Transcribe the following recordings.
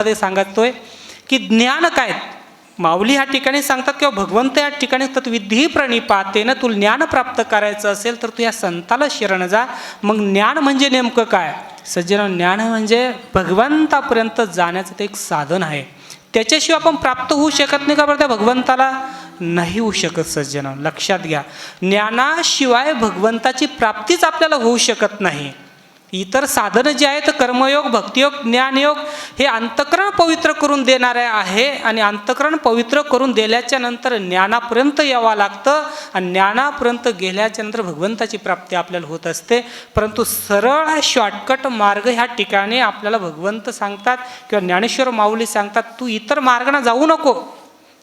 मध्ये सांगतोय की ज्ञान काय? माऊली ह्या ठिकाणी सांगतात किंवा भगवंत या ठिकाणी तत्विधी विधी प्रणिपातेनं तू ज्ञान प्राप्त करायचं असेल तर तू या संताला शरण जा. मग ज्ञान म्हणजे नेमकं काय? सज्जन ज्ञान म्हणजे भगवंतापर्यंत जाण्याचं ते एक साधन आहे. त्याच्याशिवाय आपण प्राप्त होऊ शकत नाही का बरं त्या भगवंताला? नाही होऊ शकत सज्जन लक्षात घ्या. ज्ञानाशिवाय भगवंताची प्राप्तीच आपल्याला होऊ शकत नाही. इतर साधनं जे आहेत कर्मयोग भक्तियोग ज्ञानयोग हे अंतकरण पवित्र करून देणारे आहे आणि अंतकरण पवित्र करून दिल्याच्या नंतर ज्ञानापर्यंत यावं लागतं आणि ज्ञानापर्यंत गेल्याच्यानंतर भगवंताची प्राप्ती आपल्याला होत असते. परंतु सरळ शॉर्टकट मार्ग ह्या ठिकाणी आपल्याला भगवंत सांगतात किंवा ज्ञानेश्वर माऊली सांगतात तू इतर मार्गाने जाऊ नको.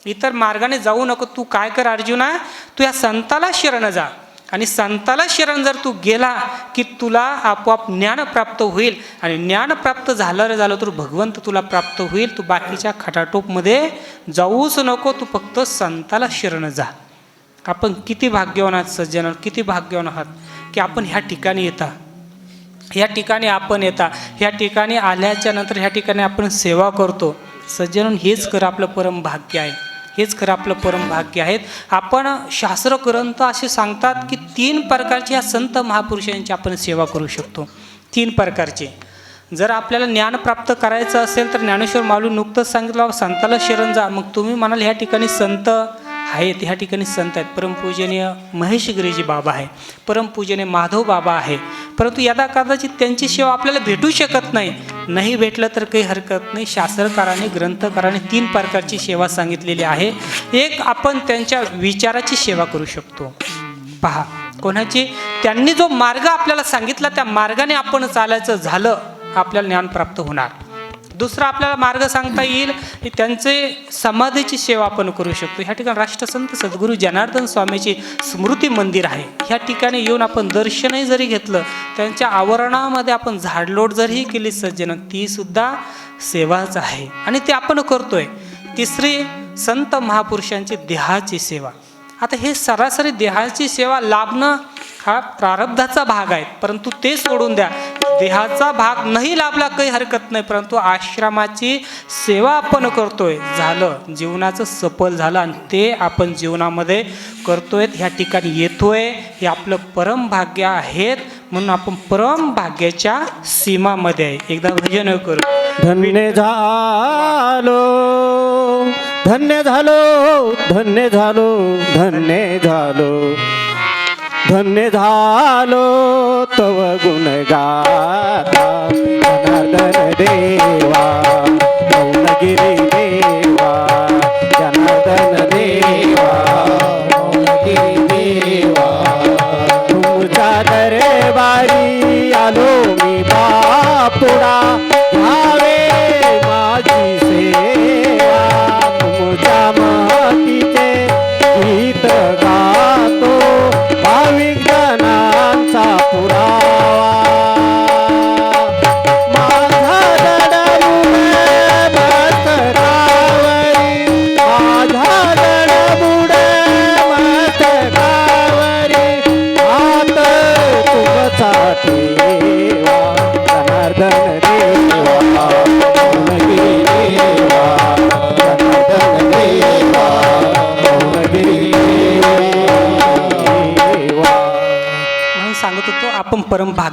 इतर मार्गाने जाऊ नको. तू काय कर अर्जुना? तू या संताला शरण जा. आणि संताला शरण जर तू गेला की तुला आपोआप ज्ञान प्राप्त होईल. आणि ज्ञान प्राप्त झालं झालं तर भगवंत तुला प्राप्त होईल. तू बाकीच्या खटाटोपमध्ये जाऊच नको. तू फक्त संताला शरण जा. आपण किती भाग्यवान आहात सज्जन किती भाग्यवान आहात की आपण ह्या ठिकाणी येता. ह्या ठिकाणी आपण येता. ह्या ठिकाणी आल्याच्यानंतर ह्या ठिकाणी आपण सेवा करतो. सज्जन हेच खरं आपलं परम भाग्य आहे. हेच खरं आपलं परम भाग्य आहेत. आपण शास्त्र ग्रंथ असे सांगतात की तीन प्रकारची या संत महापुरुषांची आपण सेवा करू शकतो. तीन प्रकारचे. जर आपल्याला ज्ञान प्राप्त करायचं असेल तर ज्ञानेश्वर माऊली नुकतंच सांगितलं संताला शरण जा. मग तुम्ही म्हणाल ह्या ठिकाणी संत आहेत. ह्या ठिकाणी संत आहेत. परमपूजनीय महेश गिरीजी बाबा आहे परमपूजनीय माधव बाबा आहे परंतु यदा कदाचित त्यांची सेवा आपल्याला भेटू शकत नाही. नाही भेटलं तर काही हरकत नाही. शास्त्रकाराने ग्रंथकाराने तीन प्रकारची सेवा सांगितलेली आहे. एक आपण त्यांच्या विचाराची सेवा करू शकतो. पहा कोणाची? त्यांनी जो मार्ग आपल्याला सांगितला त्या मार्गाने आपण चालायचं झालं आपल्याला ज्ञान प्राप्त होणार. दुसरा आपल्याला मार्ग सांगता येईल की त्यांचे समाधीची सेवा आपण करू शकतो. ह्या ठिकाणी राष्ट्रसंत सद्गुरू जनार्दन स्वामीची स्मृती मंदिर आहे. ह्या ठिकाणी येऊन आपण दर्शनही जरी घेतलं त्यांच्या आवरणामध्ये आपण झाडलोट जरी केली सज्जन तीसुद्धा सेवाच आहे. आणि ते आपण करतोय. तिसरी संत महापुरुषांची देहाची सेवा. आता हे सरासरी देहाची सेवा लाभणं हा प्रारब्धाचा भाग आहे. परंतु ते सोडून द्या. देहाचा भाग नाही लाभला काही हरकत नाही. परंतु आश्रमाची सेवा आपण करतोय. झालं. जीवनाचं सफल झालं आणि ते आपण जीवनामध्ये करतोय ह्या ठिकाणी येतोय. हे आपलं परम भाग्य आहेत. म्हणून आपण परम भाग्याच्या सीमामध्ये आहे. एकदा भजन करू. धन्य झालो धन्य झालो धन्य झालो धन्य झालो. धन्य झालो तव गुण जनार्दन देवा मौनगिरी देवा. जनार्दन देवा मौनगिरी देवा. तुमच्या दरबारी आलो मी बापुडा.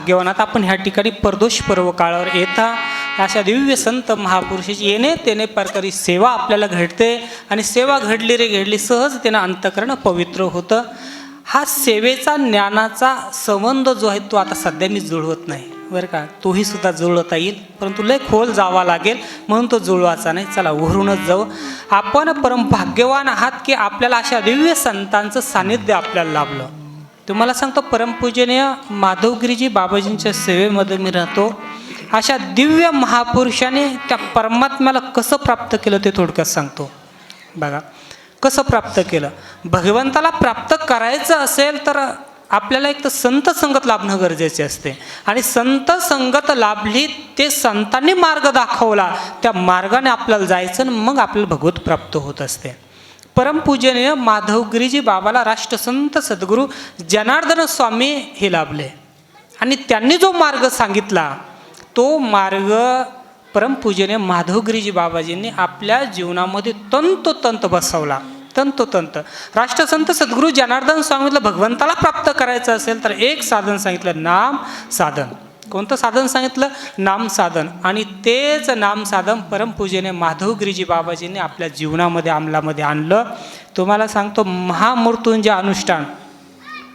भाग्यवान आता आपण ह्या ठिकाणी परदोष पर्व काळावर येता. अशा दिव्य संत महापुरुषाची येणे तेने प्रकारे सेवा आपल्याला घडते आणि सेवा घडली रे घडली सहज त्यानं अंतकरण पवित्र होतं. हा सेवेचा ज्ञानाचा संबंध जो आहे तो आता सध्या मी जुळवत नाही. बरं का? तोही सुद्धा जुळवता येईल. परंतु लय खोल जावा लागेल म्हणून तो जुळवायचा नाही. चला वरूनच जाऊ. आपण परम भाग्यवान आहात की आपल्याला अशा दिव्य संतांचं सानिध्य आपल्याला लाभलं. तुम्हाला सांगतो परमपूजनीय माधवगिरीजी बाबाजींच्या सेवेमध्ये मी राहतो. अशा दिव्य महापुरुषाने त्या परमात्म्याला कसं प्राप्त केलं ते थोडक्यात सांगतो. बघा कसं प्राप्त केलं? भगवंताला प्राप्त करायचं असेल तर आपल्याला एक तर संत संगत लाभणं गरजेचे असते. आणि संत संगत लाभली ते संतांनी मार्ग दाखवला त्या मार्गाने आपल्याला जायचं आणि मग आपल्याला भगवत प्राप्त होत असते. परमपूजनीय माधवगिरीजी बाबाला राष्ट्रसंत सद्गुरू जनार्दन स्वामी हे लाभले. आणि त्यांनी जो मार्ग सांगितला तो मार्ग परमपूजने माधवगिरीजी बाबाजींनी आपल्या जीवनामध्ये तंतोतंत बसवला. तंतोतंत. राष्ट्रसंत सद्गुरू जनार्दन स्वामीला भगवंताला प्राप्त करायचं असेल तर एक साधन सांगितलं नाम साधन. कोणतं साधन सांगितलं? नामसाधन. आणि तेच नामसाधन परमपूजेने माधवगिरीजी बाबाजींनी आपल्या जीवनामध्ये अंमलामध्ये आणलं. तुम्हाला सांगतो महामृत्युंजय अनुष्ठान.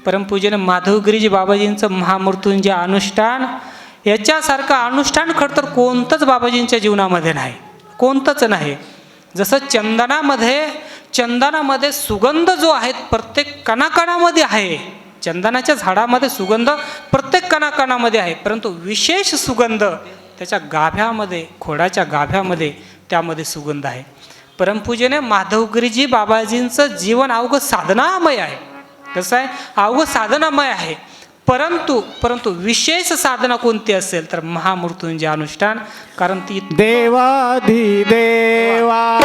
परमपूजेने माधवगिरीजी बाबाजींचं महामृत्युंजय अनुष्ठान. याच्यासारखं अनुष्ठान खरं तर कोणतंच बाबाजींच्या जीवनामध्ये नाही. कोणतंच नाही. जसं चंदनामध्ये चंदनामध्ये सुगंध जो आहे प्रत्येक कणाकणामध्ये आहे. चंदनाच्या झाडामध्ये सुगंध प्रत्येक कणाकणामध्ये आहे. परंतु विशेष सुगंध त्याच्या गाभ्यामध्ये खोडाच्या गाभ्यामध्ये त्यामध्ये सुगंध आहे. परमपूजेने माधवगिरीजी बाबाजींचं जीवन अवघं साधनामय आहे. कसं आहे? अवघं साधनामय आहे. परंतु परंतु विशेष साधना कोणती असेल तर महामृत्युंजय अनुष्ठान कारण ती देवाधी देवा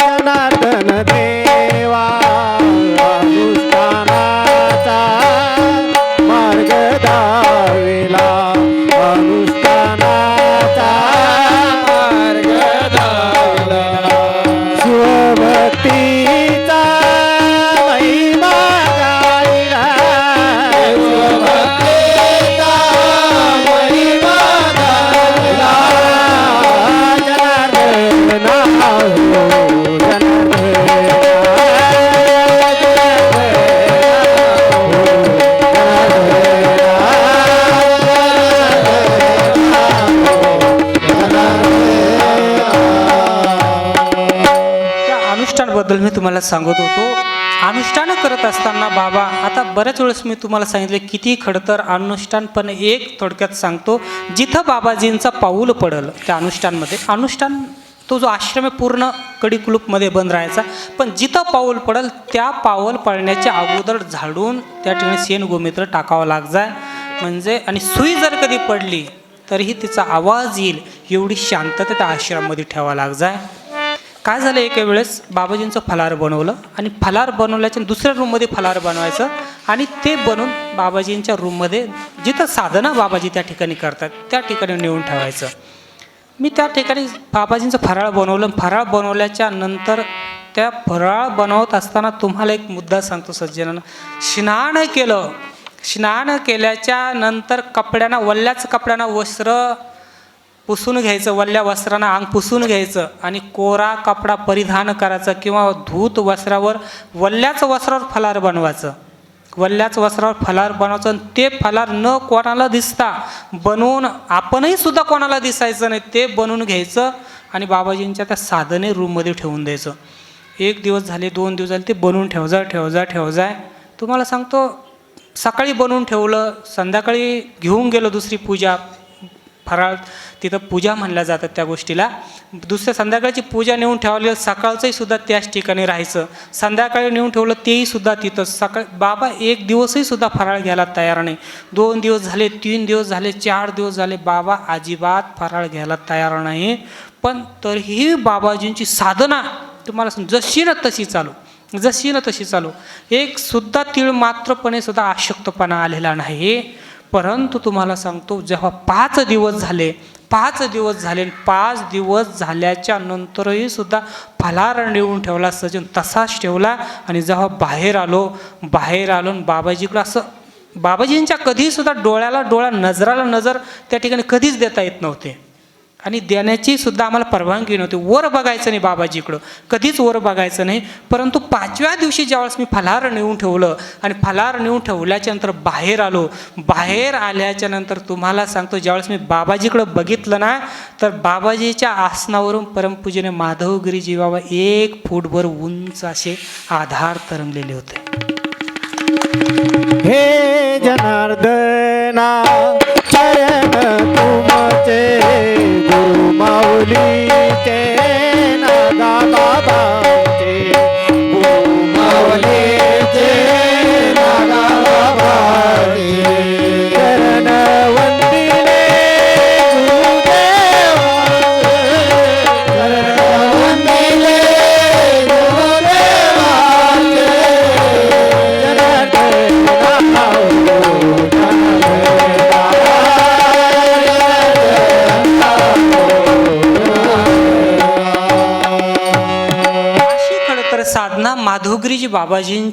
जनार्दन देवा सांगत होतो अनुष्ठान करत असताना बाबा आता बऱ्याच वेळेस मी तुम्हाला सांगितले किती खडतर अनुष्ठान पण एक थोडक्यात सांगतो जिथं बाबाजींचा पाऊल पडल त्या अनुष्ठानमध्ये अनुष्ठान तो जो आश्रम आहे पूर्ण कडीकुलूपमध्ये बंद राहायचा पण जिथं पाऊल पडल त्या पाऊल पडण्याच्या अगोदर झाडून त्या ठिकाणी शेण गोमित्र टाकावं लागजाय म्हणजे आणि सुई जर कधी पडली तरीही तिचा आवाज येईल एवढी शांतता त्या आश्रमामध्ये ठेवावं लाग जाय काय झालं एका वेळेस? बाबाजींचं फलार बनवलं आणि फलार बनवल्याच्या दुसऱ्या रूममध्ये फलार बनवायचं आणि ते बनवून बाबाजींच्या रूममध्ये जिथं साधना बाबाजी त्या ठिकाणी करतात त्या ठिकाणी नेऊन ठेवायचं. मी त्या ठिकाणी बाबाजींचं फराळ बनवलं. फराळ बनवल्याच्या नंतर त्या फराळ बनवत असताना तुम्हाला एक मुद्दा सांगतो सज्जनानं. स्नान केलं. स्नान केल्याच्यानंतर कपड्यांना वल्ल्याच कपड्यांना वस्त्र पुसून घ्यायचं वल्ल्या वस्त्रानं अंग पुसून घ्यायचं आणि कोरा कपडा परिधान करायचा किंवा धूत वस्त्रावर वल्ल्याच वस्त्रावर फलार बनवायचं. वल्ल्याच वस्त्रावर फलार बनवायचं आणि ते फलार न कोणाला दिसता बनवून आपणही सुद्धा कोणाला दिसायचं नाही ते बनवून घ्यायचं आणि बाबाजींच्या त्या साधने रूममध्ये ठेवून द्यायचं. एक दिवस झाले दोन दिवस झाले ते बनवून ठेव जा ठेव जा ठेव जाय तुम्हाला सांगतो सकाळी बनवून ठेवलं संध्याकाळी घेऊन गेलो दुसरी पूजा. फराळ तिथं पूजा म्हणल्या जातात त्या गोष्टीला. दुसऱ्या संध्याकाळची पूजा नेऊन ठेवली सकाळचंही सुद्धा त्याच ठिकाणी राहायचं. संध्याकाळी नेऊन ठेवलं तेही सुद्धा तिथं. सकाळ बाबा एक दिवसही सुद्धा फराळ घ्यायला तयार नाही. दोन दिवस झाले तीन दिवस झाले चार दिवस झाले बाबा अजिबात फराळ घ्यायला तयार नाही. पण तरीही बाबाजींची साधना तुम्हाला जशी ना तशी चालू. जशी ना तशी चालू. एक सुद्धा तीळ मात्रपणे सुद्धा आशक्तपणा आलेला नाही. परंतु तुम्हाला सांगतो जेव्हा पाच दिवस झाले पाच दिवस झाले पाच दिवस झाल्याच्या नंतरही सुद्धा फलार नेऊन ठेवला सचिन तसाच ठेवला आणि जेव्हा बाहेर आलो बाहेर आलो आणि बाबाजीकडं असं बाबाजींच्या कधीसुद्धा डोळ्याला डोळा नजराला नजर त्या ठिकाणी कधीच देता येत नव्हते. आणि देण्याची सुद्धा आम्हाला परवानगी नव्हती. वर बघायचं नाही बाबाजीकडं कधीच वर बघायचं नाही. परंतु पाचव्या दिवशी ज्यावेळेस मी फलार नेऊन ठेवलं आणि फलार नेऊन ठेवल्याच्या नंतर बाहेर आलो. बाहेर आल्याच्यानंतर तुम्हाला सांगतो ज्यावेळेस मी बाबाजीकडं बघितलं ना तर बाबाजीच्या आसनावरून परमपूजेने माधवगिरीजी बाबा एक फूटभर उंच असे आधार तरंगलेले होते. हे जनार्दना चरण तुमचे.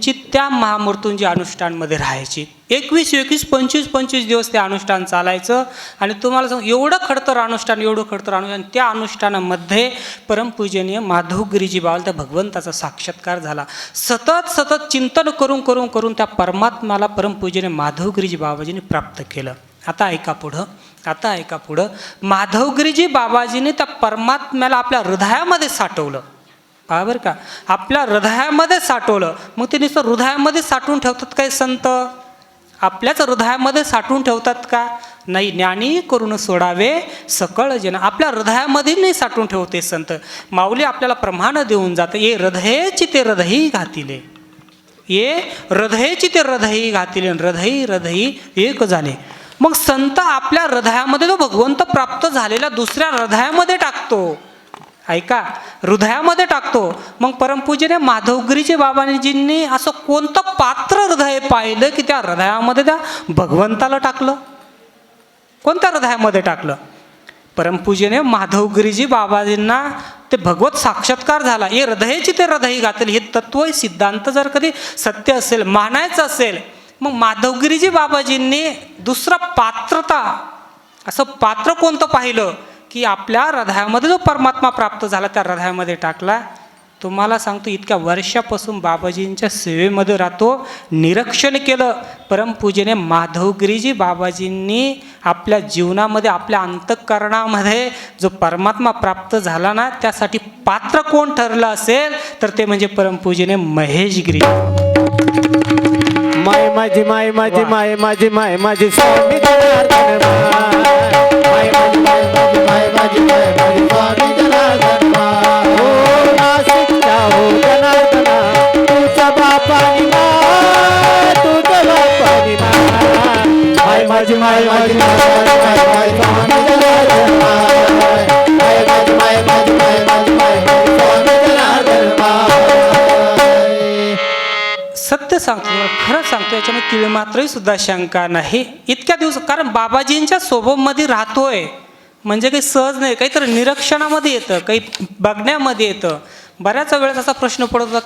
त्यांची त्या महामृत्यूंच्या अनुष्ठानमध्ये राहायची. एकवीस एकवीस पंचवीस पंचवीस दिवस ते अनुष्ठान चालायचं. आणि तुम्हाला सांग एवढं खडतर अनुष्ठान एवढं खडतर अनुष्ठान त्या अनुष्ठानामध्ये परमपूजनीय माधवगिरीजी बाबाला त्या भगवंताचा साक्षात्कार झाला. सतत सतत चिंतन करून करून करून त्या परमात्माला परमपूजनीय माधवगिरीजी बाबाजींनी प्राप्त केलं. आता ऐका पुढं आता ऐका पुढं. माधवगिरीजी बाबाजीने त्या परमात्म्याला आपल्या हृदयामध्ये साठवलं. पहा बरं का? आपल्या हृदयामध्ये साठवलं. मग ते नुसतं हृदयामध्ये साठवून ठेवतात काय संत? आपल्याच हृदयामध्ये साठवून ठेवतात का? नाही ज्ञानी करून सोडावे सकळ जन. आपल्या हृदयामध्ये नाही साठवून ठेवते संत. माऊली आपल्याला प्रमाण देऊन जातं. ये हृदयची ते हृदयी घातिले. ये हृदयची ते हृदयी घातिले हृदयी हृदयी एक झाले. मग संत आपल्या हृदयामध्ये तो भगवंत प्राप्त झालेला दुसऱ्या हृदयामध्ये टाकतो. ऐका हृदयामध्ये टाकतो. मग परमपूजेने माधवगिरीचे बाबाजींनी असं कोणतं पात्र हृदय पाहिलं की त्या हृदयामध्ये त्या भगवंताला टाकलं? कोणत्या हृदयामध्ये टाकलं? परमपूजेने माधवगिरीजी बाबाजींना ते भगवत साक्षात्कार झाला. हे हृदयाची ते हृदय घातले हे तत्व सिद्धांत जर कधी सत्य असेल मानायचं असेल मग माधवगिरीजी बाबाजींनी दुसरं पात्रता असं पात्र कोणतं पाहिलं? की आपल्या हृदयामध्ये जो परमात्मा प्राप्त झाला त्या हृदयामध्ये टाकला. तुम्हाला सांगतो इतक्या वर्षापासून बाबाजींच्या सेवेमध्ये राहतो निरीक्षण केलं. परमपूजेने माधवगिरीजी बाबाजींनी आपल्या जीवनामध्ये आपल्या अंतःकरणामध्ये जो परमात्मा प्राप्त झाला ना त्यासाठी पात्र कोण ठरलं असेल तर ते म्हणजे परमपूजेने महेशगिरी. माय माझी माय माझी माय माझी माय माझी स्वामी जनार्दन माझी माय माझी सत्य सांगतो खरं सांगतो याच्यामध्ये तिळ मात्रही सुद्धा शंका नाही. इतक्या दिवस कारण बाबाजींच्या सोबतमध्ये राहतोय. म्हणजे काही सहज नाही काहीतरी निरीक्षणामध्ये येतं काही बघण्यामध्ये येतं. बऱ्याच वेळेस असा प्रश्न पडत होता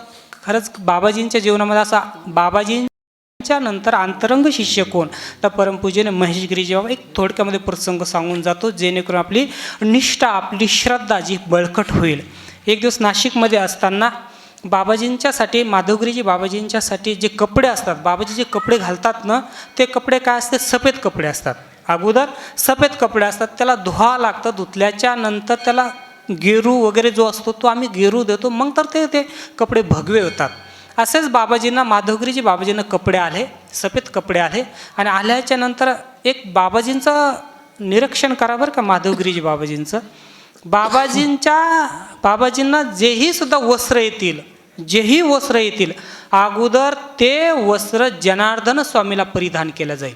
खरंच बाबाजींच्या जीवनामध्ये असा बाबाजींच्या नंतर अंतरंग शिष्य कोण? तर परमपूजेने महेशगिरीजी बाबा एक थोडक्यामध्ये प्रसंग सांगून जातो जेणेकरून आपली निष्ठा आपली श्रद्धा जी बळकट होईल. एक दिवस नाशिकमध्ये असताना बाबाजींच्यासाठी माधवगिरीजी बाबाजींच्यासाठी जे कपडे असतात बाबाजी जे कपडे घालतात ना ते कपडे काय असते सफेद कपडे असतात. अगोदर सफेद कपडे असतात त्याला धुवा लागतं धुतल्याच्या नंतर त्याला गेरू वगैरे जो असतो तो आम्ही गेरू देतो मग तर ते ते कपडे भगवे होतात. असेच बाबाजींना माधवगिरीजी बाबाजींना कपडे आले सफेद कपडे आले आणि आल्याच्यानंतर एक बाबाजींचं निरीक्षण करा बरं का माधवगिरीजी बाबाजींचं. बाबाजींच्या बाबाजींना जेही सुद्धा वस्त्र येतील जेही वस्त्र येतील अगोदर ते वस्त्र जनार्दन स्वामीला परिधान केलं जाईल.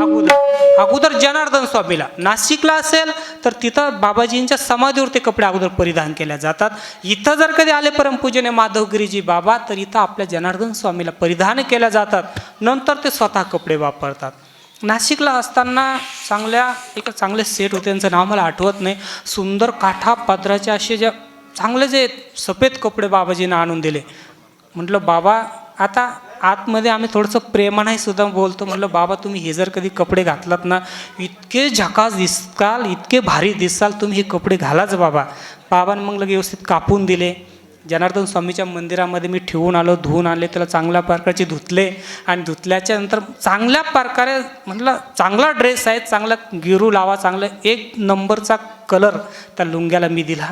अगोदर. अगोदर जनार्दन स्वामीला. नाशिकला असेल तर तिथं बाबाजींच्या समाधीवर ते कपडे अगोदर परिधान केल्या जातात. इथं जर कधी आले परमपूजने माधवगिरीजी बाबा तर इथं आपल्या जनार्दन स्वामीला परिधान केल्या जातात. नंतर ते स्वतः कपडे वापरतात. नाशिकला असताना चांगल्या एक चांगले सेट होते. त्यांचं नाव मला आठवत नाही. सुंदर काठा पात्राचे असे जे चांगले जे सफेद कपडे बाबाजींना आणून दिले. म्हटलं बाबा आता आतमध्ये आम्ही थोडंसं प्रेमाने सुद्धा बोलतो. म्हटलं बाबा तुम्ही हे जर कधी कपडे घातलात ना इतके झकास दिसताल इतके भारी दिसाल तुम्ही हे कपडे घालाच बाबा. बाबाने मग लगे व्यवस्थित कापून दिले. जनार्दन स्वामीच्या मंदिरामध्ये मी ठेवून आलो धुवून आले त्याला चांगल्या प्रकारचे धुतले आणि धुतल्याच्या नंतर चांगल्या प्रकारे म्हटलं चांगला ड्रेस आहे चांगला गिरू लावा चांगलं एक नंबरचा कलर त्या लुंग्याला मी दिला.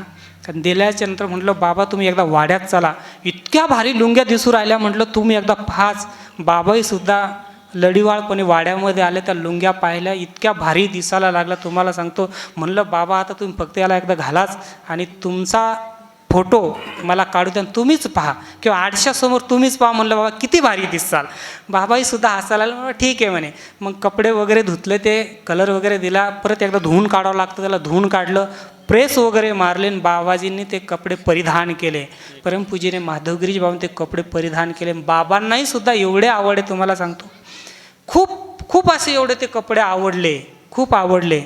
कारण दिल्याच्या नंतर म्हटलं बाबा तुम्ही एकदा वाड्यात चला. इतक्या भारी लुंग्या दिसू राहिल्या म्हटलं तुम्ही एकदा फाच बाबाहीसुद्धा लढीवाळपणे वाड्यामध्ये आले त्या लुंग्या पाहिल्या इतक्या भारी दिसायला लागला. तुम्हाला सांगतो म्हणलं बाबा आता तुम्ही फक्त याला एकदा घालाच आणि तुमचा फोटो मला काढू द्या तुम्हीच पहा. किंवा आडशासमोर तुम्हीच पहा म्हणलं बाबा किती भारी दिसाल बाबाही सुद्धा हसायला ठीक आहे म्हणे. मग कपडे वगैरे धुतले ते कलर वगैरे दिला परत एकदा धुवून काढावं लागतं त्याला धुवून काढलं प्रेस वगैरे मारले आणि बाबाजींनी ते कपडे परिधान केले. परमपूजीने माधवगिरीजी बाबांनी ते कपडे परिधान केले. बाबांनाही सुद्धा एवढे आवडे तुम्हाला सांगतो. खूप खूप असे एवढे ते कपडे आवडले खूप आवडले.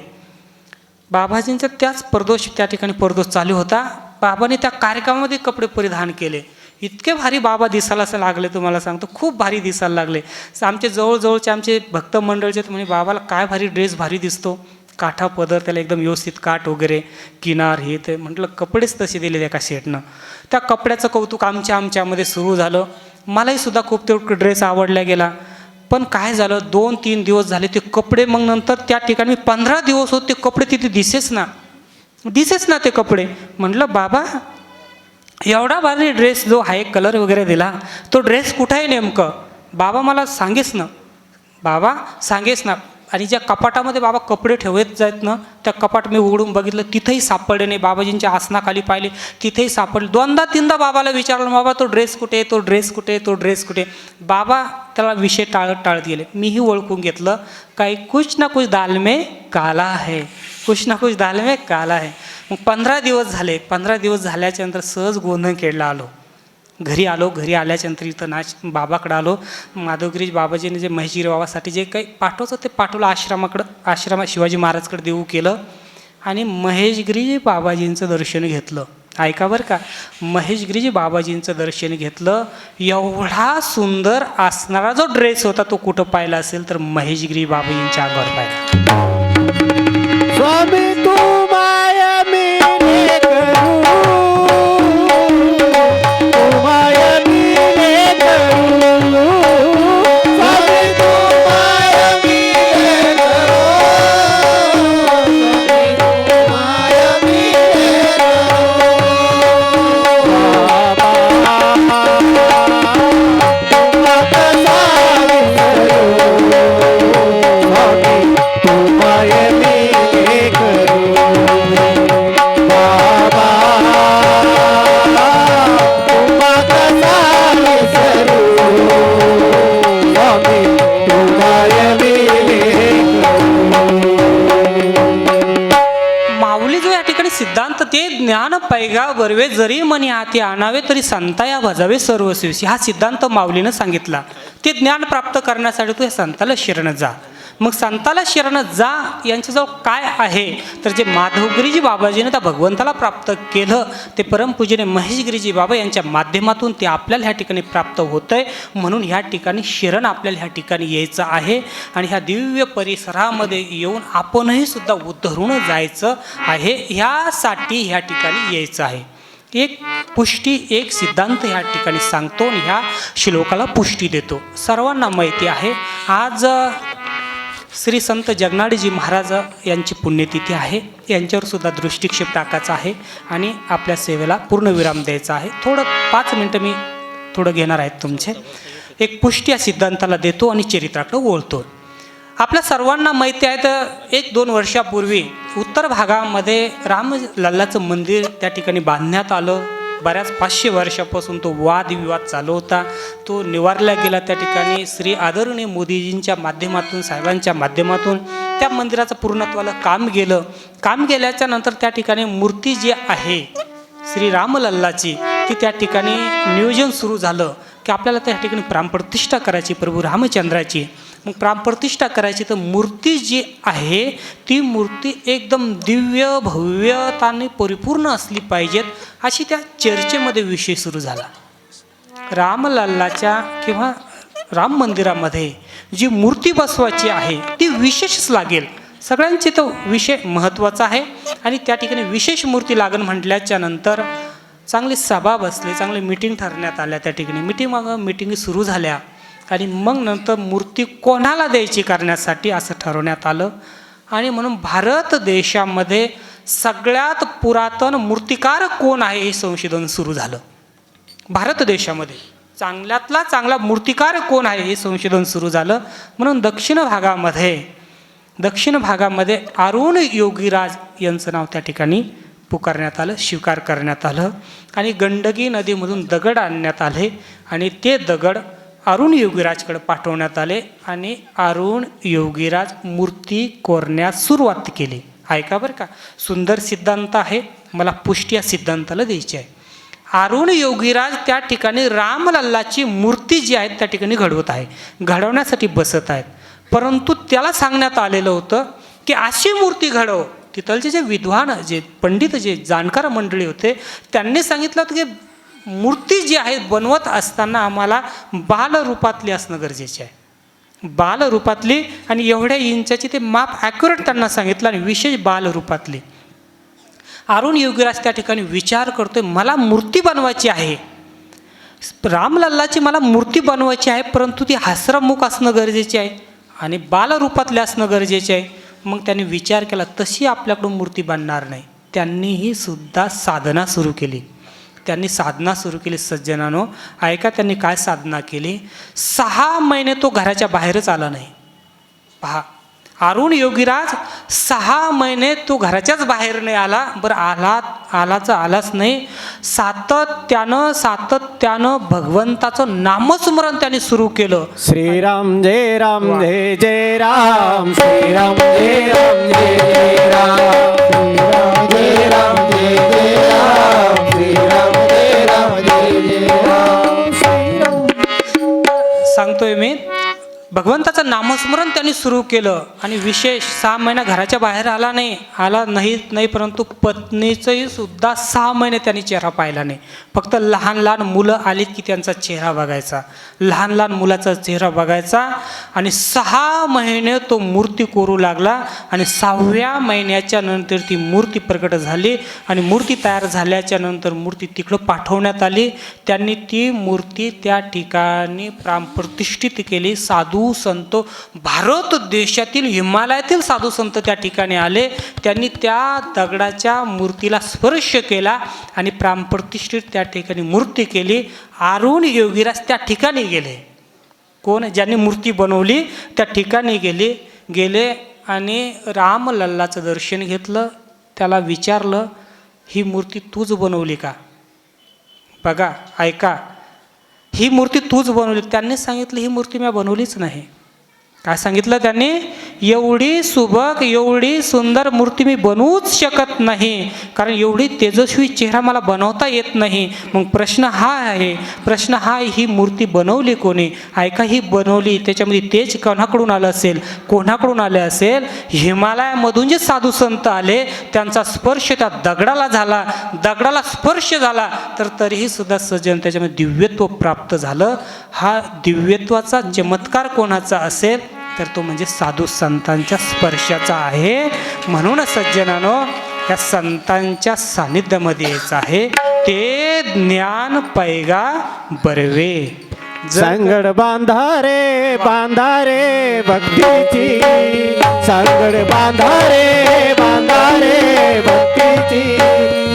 बाबाजींचा त्याच प्रदोष त्या ठिकाणी प्रदोष चालू होता. बाबाने त्या कार्यक्रमामध्ये कपडे परिधान केले. इतके भारी बाबा दिसायला असं लागले तुम्हाला सांगतो. खूप भारी दिसायला लागले. आमचे जवळजवळचे आमचे भक्त मंडळचे आहेत म्हणजे बाबाला काय भारी ड्रेस भारी दिसतो. काठा पदर त्याला एकदम व्यवस्थित काठ वगैरे किनार हे ते. म्हटलं कपडेच तसे दिले एका शेटनं त्या कपड्याचं कौतुक आमच्या आमच्यामध्ये सुरू झालं. मलाही सुद्धा खूप तो ड्रेस आवडला गेला. पण काय झालं? दोन तीन दिवस झाले ते कपडे मग नंतर त्या ठिकाणी पंधरा दिवस होत ते कपडे तिथे दिसेच ना. दिसेच ना ते कपडे. म्हटलं बाबा एवढा भारी ड्रेस जो आहे कलर वगैरे दिला तो ड्रेस कुठं आहे नेमकं? बाबा मला सांगेस ना. बाबा सांगेस ना. आणि ज्या कपाटामध्ये बाबा कपडे ठेवत जायत ना त्या कपाट मी उघडून बघितलं तिथंही सापडले नाही. बाबाजींच्या आसनाखाली पाहिले तिथेही सापडले. दोनदा तीनदा बाबाला विचारलं बाबा तो ड्रेस कुठे तो ड्रेस कुठे तो ड्रेस कुठे बाबा त्याला विषय टाळत टाळत गेले. मीही ओळखून घेतलं काही कुछ ना कुछ दाल में काला आहे कुछ ना कुछ दाल में काला आहे. मग पंधरा दिवस झाले. पंधरा दिवस झाल्याच्यानंतर सहज गोंधळ खेळला आलो. घरी आलो. घरी आल्याच्यानंतर इथं नाच बाबाकडं आलो. माधवगिरी बाबाजीने जे महेशगिरी बाबासाठी जे काही पाठवतो ते पाठवलं आश्रमाकडं. आश्रमा शिवाजी महाराजकडे देऊ केलं. आणि महेशगिरी बाबाजींचं दर्शन घेतलं. ऐका बरं का. महेशगिरीजी बाबाजींचं दर्शन घेतलं. एवढा सुंदर असणारा जो ड्रेस होता तो कुठं पाहिला असेल तर महेशगिरी बाबाजींच्या अंगावर पाहिला. स्वामी तू ते आणावे तरी संताया भजावे सर्वस्वीशी हा सिद्धांत माऊलीनं सांगितला. ते ज्ञान प्राप्त करण्यासाठी तू या संताला शरण जा. मग संताला शरण जा यांच्याजवळ काय आहे? तर जे माधवगिरीजी बाबाजीने त्या भगवंताला प्राप्त केलं ते परमपूजने महेशगिरीजी बाबा यांच्या माध्यमातून ते आपल्याला ह्या ठिकाणी प्राप्त होतं आहे म्हणून ह्या ठिकाणी शरण आपल्याला ह्या ठिकाणी यायचं आहे. आणि ह्या दिव्य परिसरामध्ये येऊन आपणही सुद्धा उद्धरून जायचं आहे. ह्यासाठी ह्या ठिकाणी यायचं आहे. एक पुष्टी एक सिद्धांत ह्या ठिकाणी सांगतो आणि ह्या श्लोकाला पुष्टी देतो. सर्वांना माहिती आहे आज श्री संत जगनाडीजी महाराज यांची पुण्यतिथी आहे. यांच्यावर सुद्धा दृष्टिक्षेप टाकायचा आहे आणि आपल्या सेवेला पूर्णविराम द्यायचा आहे. थोडं पाच मिनटं मी थोडं घेणार आहेत तुमचे. एक पुष्टी या सिद्धांताला देतो आणि चरित्राकडे ओळतो आपल्या सर्वांना माहिती आहे तर एक दोन वर्षापूर्वी उत्तर भागामध्ये राम लल्लाचं मंदिर त्या ठिकाणी बांधण्यात आलं. बऱ्याच पाचशे वर्षापासून तो वादविवाद चालू होता. तो निवारला गेला त्या ठिकाणी. श्री आदरणीय मोदीजींच्या माध्यमातून साहेबांच्या माध्यमातून त्या मंदिराचं पूर्णत्वाला काम गेलं. काम गेल्याच्यानंतर त्या ठिकाणी मूर्ती जी आहे श्री रामलल्लाची ती त्या ठिकाणी नियोजन सुरू झालं की आपल्याला त्या ठिकाणी प्राणप्रतिष्ठा करायची प्रभू रामचंद्राची. मग प्राणप्रतिष्ठा करायची. तर मूर्ती जी आहे ती मूर्ती एकदम दिव्य भव्यताने परिपूर्ण असली पाहिजेत अशी त्या चर्चेमध्ये विषय सुरू झाला. रामलल्लाच्या किंवा राम मंदिरामध्ये जी मूर्ती बसवायची आहे ती विशेषच लागेल. सगळ्यांचे तो विषय महत्त्वाचा आहे आणि त्या ठिकाणी विशेष मूर्ती लागण म्हटल्याच्या नंतर चांगली सभा बसली चांगली मिटिंग ठरण्यात आल्या त्या ठिकाणी. मिटिंग मग मिटिंगी सुरू झाल्या. आणि मग नंतर मूर्ती कोणाला द्यायची करण्यासाठी असं ठरवण्यात आलं. आणि म्हणून भारत देशामध्ये सगळ्यात पुरातन मूर्तिकार कोण आहे हे संशोधन सुरू झालं. भारत देशामध्ये चांगल्यातला चांगला मूर्तिकार कोण आहे हे संशोधन सुरू झालं. म्हणून दक्षिण भागामध्ये दक्षिण भागामध्ये अरुण योगीराज यांचं नाव त्या ठिकाणी पुकारण्यात आलं स्वीकार करण्यात आलं. आणि गंडकी नदीमधून दगड आणण्यात आले. आणि ते दगड अरुण योगीराजकडे पाठवण्यात आले आणि अरुण योगीराज मूर्ती कोरण्यास सुरुवात केली. ऐका बरं का सुंदर सिद्धांत आहे मला पुष्टी या सिद्धांताला द्यायची आहे. अरुण योगीराज त्या ठिकाणी रामलल्लाची मूर्ती जी आहे त्या ठिकाणी घडवत आहे घडवण्यासाठी बसत आहेत. परंतु त्याला सांगण्यात आलेलं होतं की अशी मूर्ती घडव. तिथलचे जे विद्वान जे पंडित जे जाणकार मंडळी होते त्यांनी सांगितलं होतं की मूर्ती जी आहे बनवत असताना आम्हाला बालरूपातली असणं गरजेचे आहे. बालरूपातली आणि एवढ्या इंचाची ते माप ॲक्युरेट त्यांना सांगितलं आणि विशेष बालरूपातली. अरुण योगीराज त्या ठिकाणी विचार करतोय मला मूर्ती बनवायची आहे. रामलल्लाची मला मूर्ती बनवायची आहे परंतु ती हास्रमुख असणं गरजेचे आहे आणि बालरूपातले असणं गरजेचे आहे. मग त्यांनी विचार केला तशी आपल्याकडून मूर्ती बनणार नाही. त्यांनीही सुद्धा साधना सुरू केली. त्यांनी साधना सुरू केली सज्जनानो. ऐका त्यांनी काय साधना केली? सहा महिने तो घराच्या बाहेरच आला नाही. पहा अरुण योगीराज सहा महिने तो घराच्याच बाहेर नाही आला. बरं आला आलाच आलाच नाही. सातत्यानं सातत्यानं भगवंताचं नामस्मरण त्याने सुरू केलं. श्रीराम जय राम जय जय राम. श्रीराम जय राम जय जय राम. जय राम जय जय राम. श्रीराम जय राम जय जय राम. सांगतोय मी. भगवंताचं नामस्मरण त्यांनी सुरू केलं आणि विशेष सहा महिना घराच्या बाहेर आला नाही आला नाही नाही परंतु पत्नीचंही सुद्धा सहा महिने त्यांनी चेहरा पाहिला नाही. फक्त लहान लहान मुलं आलीत की त्यांचा चेहरा बघायचा. लहान लहान मुलाचा चेहरा बघायचा आणि सहा महिने तो मूर्ती कोरू लागला आणि सहाव्या महिन्याच्या नंतर ती मूर्ती प्रकट झाली आणि मूर्ती तयार झाल्याच्यानंतर मूर्ती तिकडं पाठवण्यात आली. त्यांनी ती मूर्ती त्या ठिकाणी प्राणप्रतिष्ठित केली. साधू संत भारत देशातील हिमालयातील साधू संत त्या ठिकाणी आले. त्यांनी त्या दगडाच्या मूर्तीला स्पर्श केला आणि प्राणप्रतिष्ठित त्या ठिकाणी मूर्ती केली. अरुण योगीराज त्या ठिकाणी गेले. कोण? ज्यांनी मूर्ती बनवली त्या ठिकाणी गेले. गेले आणि रामलल्लाचं दर्शन घेतलं. त्याला विचारलं ही मूर्ती तूच बनवली का? बघा ऐका. ही मूर्ती तूच बनवली. त्यांनी सांगितलं ही मूर्ती मी बनवलीच नाही. काय सांगितलं त्यांनी? एवढी सुबक एवढी सुंदर मूर्ती मी बनवूच शकत नाही. कारण एवढी तेजस्वी चेहरा मला बनवता येत नाही. मग प्रश्न हा आहे प्रश्न हा ही मूर्ती बनवली कोणी? ऐका ही बनवली त्याच्यामध्ये तेज कोणाकडून आलं असेल? कोणाकडून आले असेल? हिमालयामधून जे साधू संत आले त्यांचा स्पर्श त्या दगडाला झाला. दगडाला स्पर्श झाला. तर तरीही सुद्धा सज्जन त्याच्यामध्ये दिव्यत्व प्राप्त झालं. हा दिव्यत्वाचा चमत्कार कोणाचा असेल? तर तो म्हणजे साधू संतांच्या स्पर्शाचा आहे. म्हणून सज्जनानो या संतांच्या सानिध्यामध्ये यायचं आहे. ते ज्ञान पैगा बरवे. सांगड बांधारे बांधारे भक्तीची. सांगड बांधा रे भक्तीची.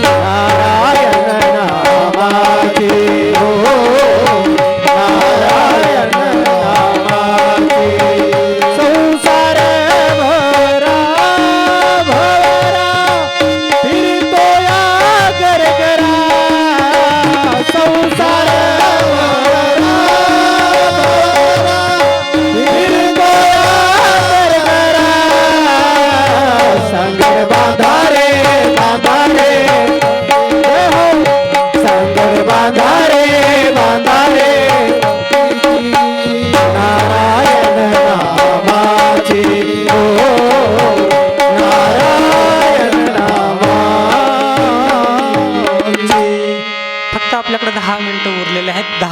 नारायण नामाची. हो. हो.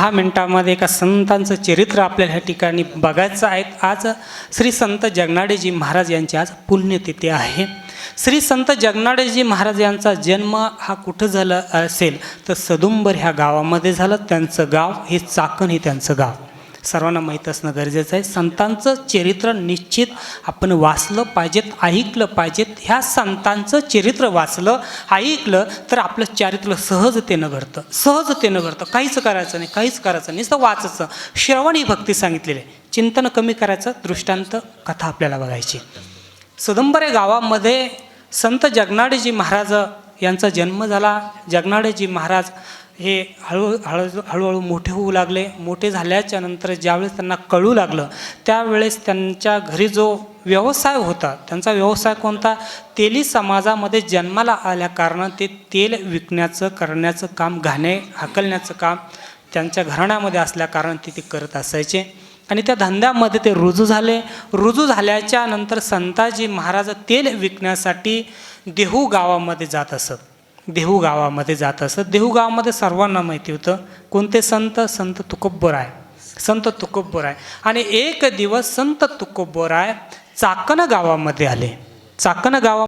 दहा मिनटामध्ये एका संतांचं चरित्र आपल्याला ह्या ठिकाणी बघायचं आहे. आज श्री संत जगनाडेजी महाराज यांची आज पुण्यतिथी आहे. श्री संत जगनाडेजी महाराज यांचा जन्म हा कुठं झाला असेल? तर सदुंबर ह्या गावामध्ये झालं. त्यांचं गाव हे चाकण हे त्यांचं गाव. सर्वांना माहीत असणं गरजेचं आहे. संतांचं चरित्र निश्चित आपण वाचलं पाहिजेत ऐकलं पाहिजेत. ह्या संतांचं चरित्र वाचलं ऐकलं तर आपलं चरित्र सहजतेनं घडतं. सहजतेनं घडतं. काहीच करायचं नाही काहीच करायचं नाही. नुसतं वाचायचं. श्रवण ही भक्ती सांगितलेली आहे. चिंतन कमी करायचं दृष्टांत कथा आपल्याला बघायची. सदंबरे गावामध्ये संत जगनाडेजी महाराज यांचा जन्म झाला. जगनाडेजी महाराज हे हळू हळू हळूहळू मोठे होऊ लागले. मोठे झाल्याच्यानंतर ज्यावेळेस त्यांना कळू लागलं त्यावेळेस त्यांच्या घरी जो व्यवसाय होता त्यांचा व्यवसाय कोणता? तेली समाजामध्ये जन्माला आल्या कारण ते तेल विकण्याचं करण्याचं काम घाणे हाकलण्याचं काम त्यांच्या घराण्यामध्ये असल्याकारण ते ते करत असायचे. आणि त्या धंद्यामध्ये ते रुजू झाले. रुजू झाल्याच्यानंतर संताजी महाराज तेल विकण्यासाठी देहू गावामध्ये जात असत. देहू गावामध्ये जात असत. देहू गावामध्ये सर्वांना माहिती होतं. कोणते संत? संत तुकोब्बराय संत तुकोब्बराय आणि एक दिवस संत तुकोब्बराय चाकण गावामध्ये आले. चाकण गावा